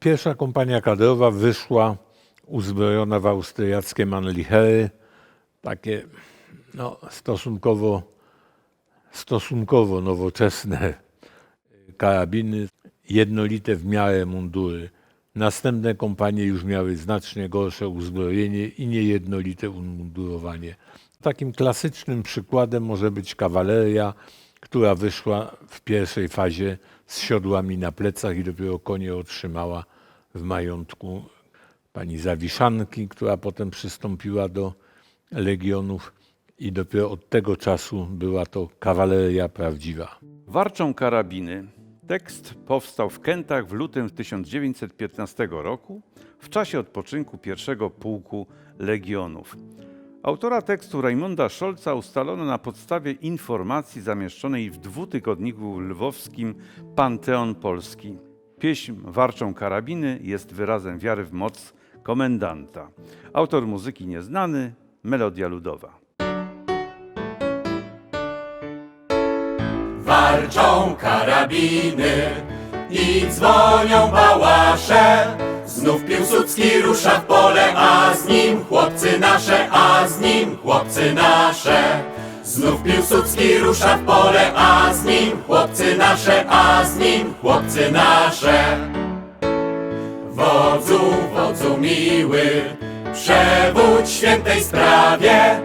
Pierwsza kompania kadrowa wyszła uzbrojona w austriackie manlichery, takie no, stosunkowo, stosunkowo nowoczesne karabiny, jednolite w miarę mundury. Następne kompanie już miały znacznie gorsze uzbrojenie i niejednolite umundurowanie. Takim klasycznym przykładem może być kawaleria, która wyszła w pierwszej fazie z siodłami na plecach i dopiero konie otrzymała w majątku pani Zawiszanki, która potem przystąpiła do legionów i dopiero od tego czasu była to kawaleria prawdziwa. Warczą karabiny. Tekst powstał w Kętach w lutym 1915 roku w czasie odpoczynku pierwszego pułku Legionów. Autora tekstu Rajmunda Szolca ustalono na podstawie informacji zamieszczonej w dwutygodniku lwowskim Panteon Polski. Pieśń Warczą karabiny jest wyrazem wiary w moc komendanta. Autor muzyki nieznany, melodia ludowa. Warczą karabiny i dzwonią bałasze. Znów Piłsudski rusza w pole, a z nim chłopcy nasze, a z nim chłopcy nasze. Znów Piłsudski rusza w pole, a z nim chłopcy nasze, a z nim chłopcy nasze. Wodzu, wodzu miły, przewódź świętej sprawie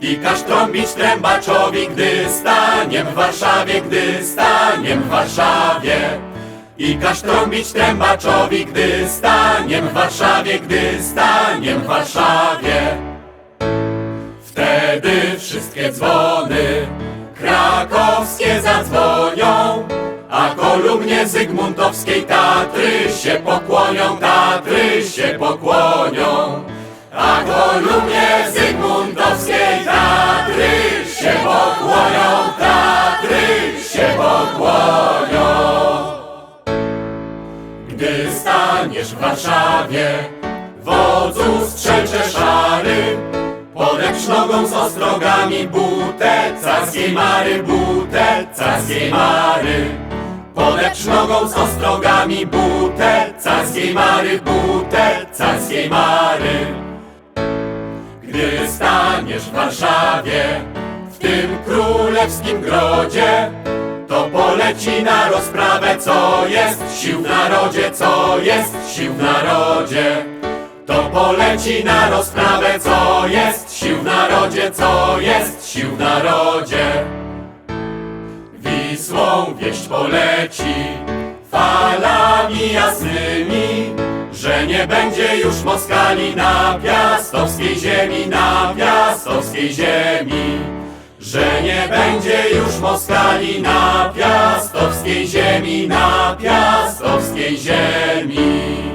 i każ trąbić trębaczowi, gdy staniem w Warszawie, gdy staniem w Warszawie. I każ trąbić trębaczowi, gdy staniem w Warszawie, gdy staniem w Warszawie. Wtedy wszystkie dzwony krakowskie zadzwonią, a kolumnie zygmuntowskiej Tatry się pokłonią, Tatry się pokłonią. A kolumnie Gdy staniesz w Warszawie, wodzu strzelcze szary, podepcz nogą z ostrogami butę carskiej mary, butę carskiej mary. Podepcz nogą z ostrogami butę carskiej mary, butę carskiej mary. Gdy staniesz w Warszawie, w tym królewskim grodzie, poleci na rozprawę, co jest sił w narodzie, co jest sił w narodzie. To poleci na rozprawę, co jest sił w narodzie, co jest sił w narodzie. Wisłą wieść poleci falami jasnymi, że nie będzie już Moskali na piastowskiej ziemi, na piastowskiej ziemi. Że nie będzie już Moskali na piastowskiej ziemi, na piastowskiej ziemi.